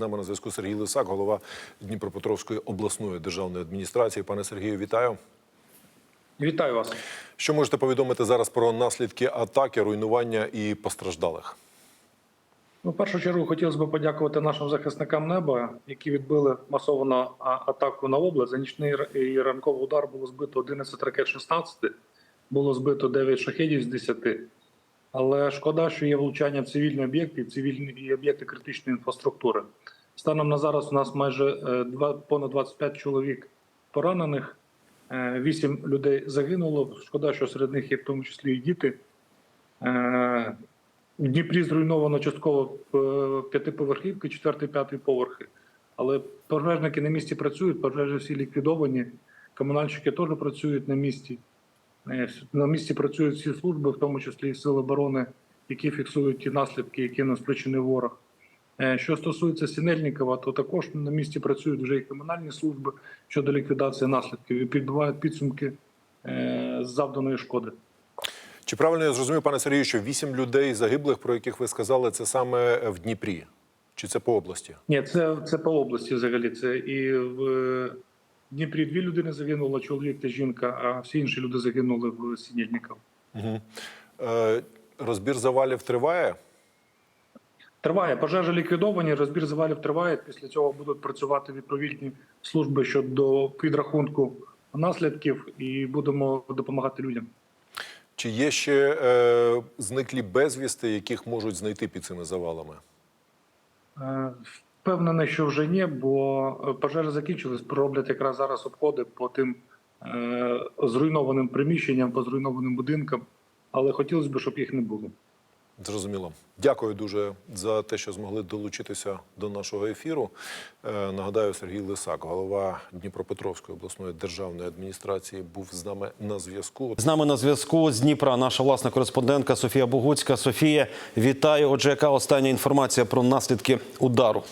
З нами на зв'язку Сергій Лисак, голова Дніпропетровської обласної державної адміністрації. Пане Сергію, вітаю. Вітаю вас. Що можете повідомити зараз про наслідки атаки, руйнування і постраждалих? Ну, в першу чергу хотілося б подякувати нашим захисникам неба, які відбили масовану атаку на область. За нічний і ранковий удар було збито 11 ракет 16, було збито 9 шахедів з 10. Але шкода, що є влучання в цивільні об'єкти, цивільні об'єкти критичної інфраструктури. Станом на зараз у нас майже е, два- понад 25 чоловік поранених, 8 людей загинуло. Шкода, що серед них є в тому числі і діти. Е, В Дніпрі зруйновано частково е, п'ятиповерхівки, четвертий, п'ятий поверхи. Але пожежники на місці працюють, пожежі всі ліквідовані. Комунальщики теж працюють на місці. На місці працюють всі служби, в тому числі і сили оборони, які фіксують ті наслідки, які нам спричинив ворог. Е, Що стосується Сінельникова, то також на місці працюють вже і комунальні служби щодо ліквідації наслідків і підбивають підсумки е, завданої шкоди. Чи правильно я зрозумів, пане Сергію, що вісім людей загиблих, про яких ви сказали, це саме в Дніпрі? Чи це по області? Ні, це, це по області взагалі. Це і в Дніпрі дві людини загинуло, чоловік та жінка, а всі інші люди загинули в Сінільниках. Угу. Е, розбір завалів триває. Триває пожежі ліквідовані, розбір завалів триває. Після цього будуть працювати відповідні служби щодо підрахунку наслідків, і будемо допомагати людям. Чи є ще е, зниклі безвісти, яких можуть знайти під цими завалами? Е, Впевнений, що вже ні, бо е, пожежі закінчились. Роблять якраз зараз обходи по тим е, зруйнованим приміщенням, по зруйнованим будинкам, але хотілося б, щоб їх не було. Зрозуміло. Дякую дуже за те, що змогли долучитися до нашого ефіру. Е, нагадаю, Сергій Лисак, голова Дніпропетровської обласної державної адміністрації, був з нами на зв'язку. З нами на зв'язку з Дніпра наша власна кореспондентка Софія Богуцька. Софія, вітаю. Отже, яка остання інформація про наслідки удару?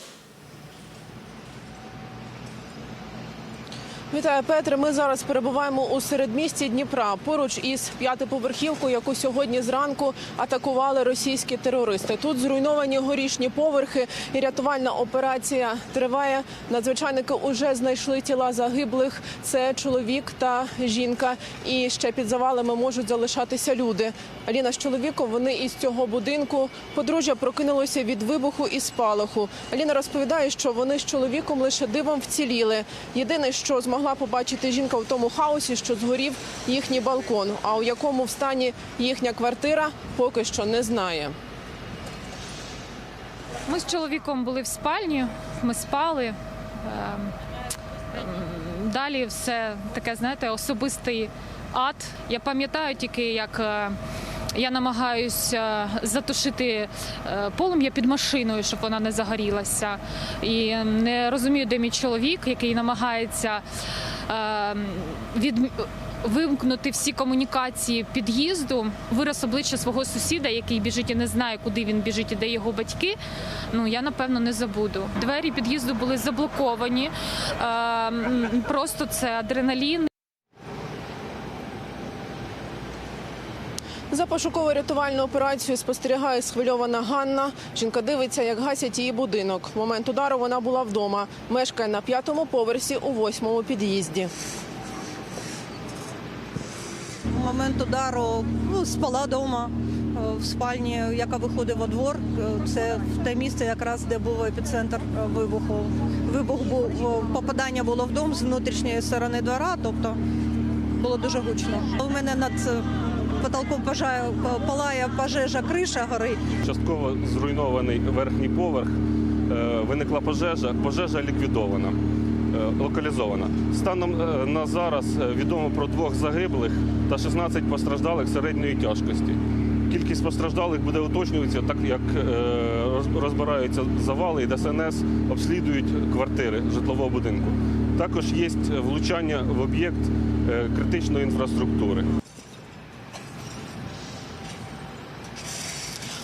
Вітаю, Петре. Ми зараз перебуваємо у середмісті Дніпра поруч із п'ятиповерхівкою, яку сьогодні зранку атакували російські терористи. Тут зруйновані горішні поверхи, і рятувальна операція триває. Надзвичайники вже знайшли тіла загиблих. Це чоловік та жінка. І ще під завалами можуть залишатися люди. Аліна з чоловіком вони із цього будинку. Подружжя прокинулося від вибуху і спалаху. Аліна розповідає, що вони з чоловіком лише дивом вціліли. Єдине, що змогла побачити жінка в тому хаосі, що згорів їхній балкон. А у якому в стані їхня квартира, поки що не знає. Ми з чоловіком були в спальні, ми спали. Ем, Далі все таке, знаєте, особистий ад. Я пам'ятаю тільки, як е, я намагаюся затушити е, полум'я під машиною, щоб вона не загорілася. І не розумію, де мій чоловік, який намагається ем, від вимкнути всі комунікації під'їзду, вираз обличчя свого сусіда, який біжить і не знає, куди він біжить і де його батьки. Ну я напевно не забуду. Двері під'їзду були заблоковані. Ем, Просто це адреналін. За пошуково-рятувальну операцію спостерігає схвильована Ганна. Жінка дивиться, як гасять її будинок. В момент удару вона була вдома. Мешкає на п'ятому поверсі у восьмому під'їзді. В момент удару ну, спала вдома в спальні, яка виходить во двор. Е, Це в те місце, якраз де був епіцентр е, вибуху. Вибух був попадання було в дом з внутрішньої сторони двора, тобто було дуже гучно. У мене над е, потолком пожа- палає пожежа, криша горить. Частково зруйнований верхній поверх. Е, Виникла пожежа. Пожежа ліквідована, е, локалізована. Станом е, на зараз відомо про двох загиблих та 16 постраждалих середньої тяжкості. Кількість постраждалих буде уточнюватися, так як розбираються завали і ДСНС обслідують квартири житлового будинку. Також є влучання в об'єкт критичної інфраструктури.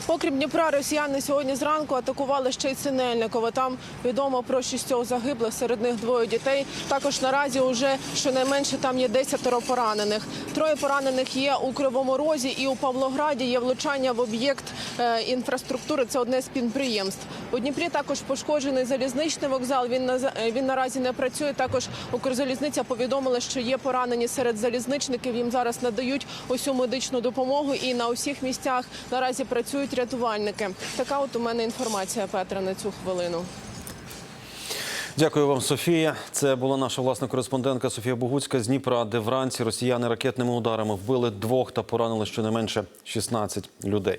Окрім Дніпра, росіяни сьогодні зранку атакували ще й Синельниково. Там відомо про шістьох загиблих, серед них двоє дітей. Також наразі уже щонайменше там є десятеро поранених. Троє поранених є у Кривому Розі і у Павлограді. Є влучання в об'єкт е, інфраструктури. Це одне з підприємств. У Дніпрі також пошкоджений залізничний вокзал. Він на е, він наразі не працює. Також Укрзалізниця повідомила, що є поранені серед залізничників. Їм зараз надають усю медичну допомогу, і на усіх місцях наразі працюють рятувальники. Така от у мене інформація, Петра, на цю хвилину. Дякую вам, Софія. Це була наша власна кореспондентка Софія Богуцька з Дніпра, де вранці росіяни ракетними ударами вбили двох та поранили щонайменше 16 людей.